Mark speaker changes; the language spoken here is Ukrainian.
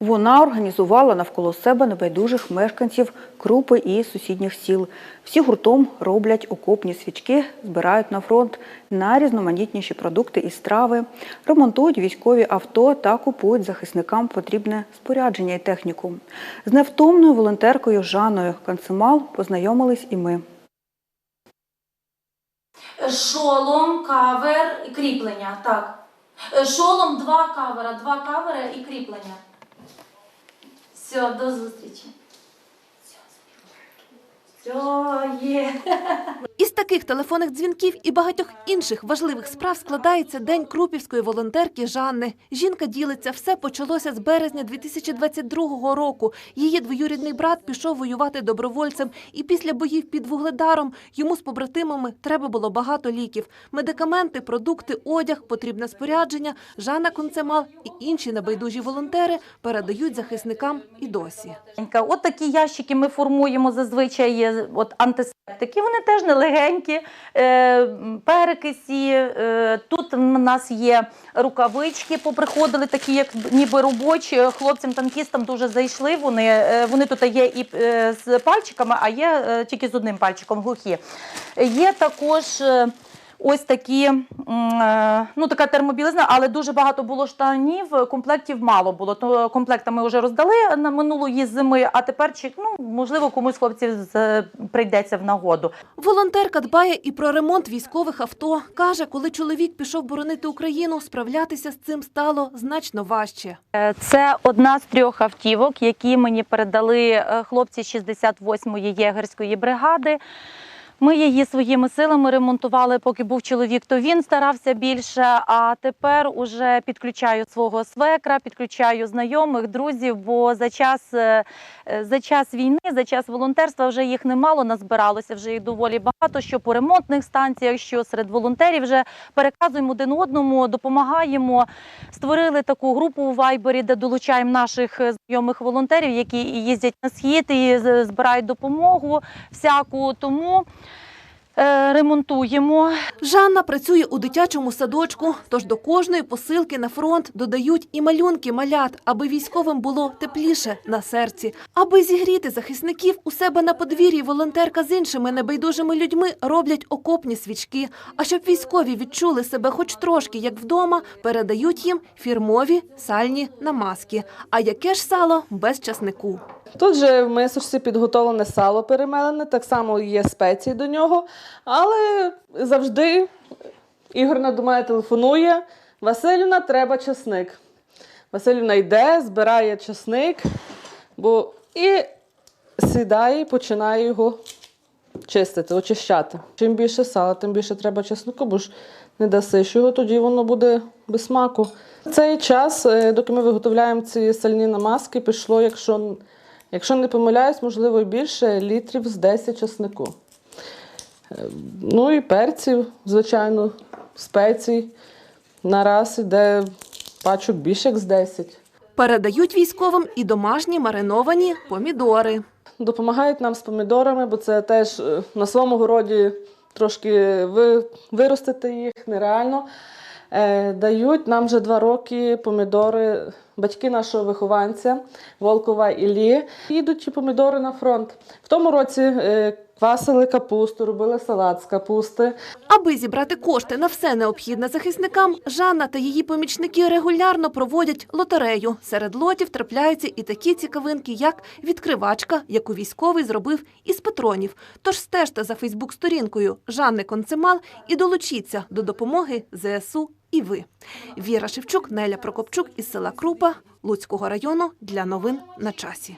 Speaker 1: Вона організувала навколо себе небайдужих мешканців Крупи і сусідніх сіл. Всі гуртом роблять окопні свічки, збирають на фронт найрізноманітніші продукти і страви, ремонтують військові авто та купують захисникам потрібне спорядження і техніку. З невтомною волонтеркою Жанною Канцемал познайомились і ми.
Speaker 2: Шолом, кавер кріплення. Так. Шолом, два кавера, два кавера і кріплення. Все, до зустрічі. Все, є.
Speaker 3: Із таких телефонних дзвінків і багатьох інших важливих справ складається День крупівської волонтерки Жанни. Жінка ділиться, все почалося з березня 2022 року. Її двоюрідний брат пішов воювати добровольцем, і після боїв під Вугледаром йому з побратимами треба було багато ліків: медикаменти, продукти, одяг, потрібне спорядження. Жанна Концемал і інші небайдужі волонтери передають захисникам і досі.
Speaker 4: От такі ящики ми формуємо зазвичай от антисептики. Вони теж нелегенькі, е, перекисі. Е, тут в нас є рукавички, поприходили такі, як ніби робочі. Хлопцям-танкістам дуже зайшли. Вони, е, вони тут є і е, з пальчиками, а є е, тільки з одним пальчиком глухі. Є також. Е, Ось такі, е, ну така термобілизна, але дуже багато було штанів, комплектів мало було. То комплекти ми вже роздали на минулої зими, а тепер чи- ну, можливо комусь хлопців з- прийдеться в нагоду.
Speaker 3: Волонтерка дбає і про ремонт військових авто. Каже, коли чоловік пішов боронити Україну, справлятися з цим стало значно важче.
Speaker 4: Е, Це одна з трьох автівок, які мені передали е, хлопці 68-ї єгерської бригади. Ми її своїми силами ремонтували, поки був чоловік, то він старався більше. А тепер уже підключаю свого свекра, підключаю знайомих, друзів. Бо за час, е, е, за час війни, за час волонтерства вже їх немало назбиралося. Вже їх доволі багато. Що по ремонтних станціях, що серед волонтерів вже переказуємо один одному, допомагаємо. Створили таку групу у Вайбері, де долучаємо наших знайомих волонтерів, які їздять на схід і збирають допомогу всяку. Тому ремонтуємо.
Speaker 3: Жанна працює у дитячому садочку, тож до кожної посилки на фронт додають і малюнки малят, аби військовим було тепліше на серці. Аби зігріти захисників у себе на подвір'ї, волонтерка з іншими небайдужими людьми роблять окопні свічки. А щоб військові відчули себе хоч трошки як вдома, передають їм фірмові сальні намазки. А яке ж сало без часнику?
Speaker 5: Тут же в мисочці підготовлене сало перемелене, так само є спеції до нього. Але завжди Ігорна мене телефонує. Василівна, треба часник. Василівна йде, збирає часник, бо і сідає і починає його чистити, очищати. Чим більше сала, тим більше треба чеснику, бо ж не дасиш його, тоді воно буде без смаку. Цей час, е, доки ми виготовляємо ці сальні намазки, пішло, якщо, якщо не помиляюсь, можливо, більше літрів з 10 чеснику. Е, Ну і перців, звичайно, спецій. На раз іде пачок більше як з 10.
Speaker 3: Передають військовим і домашні мариновані помідори.
Speaker 5: Допомагають нам з помідорами, бо це теж е, на своєму городі трошки виростити їх нереально. Е, дають нам вже два роки помідори, батьки нашого вихованця Волкова Іллі. Їдуть помідори на фронт. В тому році е, квасили капусту, робили салат з капусти.
Speaker 3: Аби зібрати кошти на все необхідне захисникам, Жанна та її помічники регулярно проводять лотерею. Серед лотів трапляються і такі цікавинки, як відкривачка, яку військовий зробив із патронів. Тож стежте за Фейсбук-сторінкою Жанни Концемал і долучіться до допомоги ЗСУ і ви. Віра Шевчук, Неля Прокопчук із села Крупа Луцького району для новин на часі.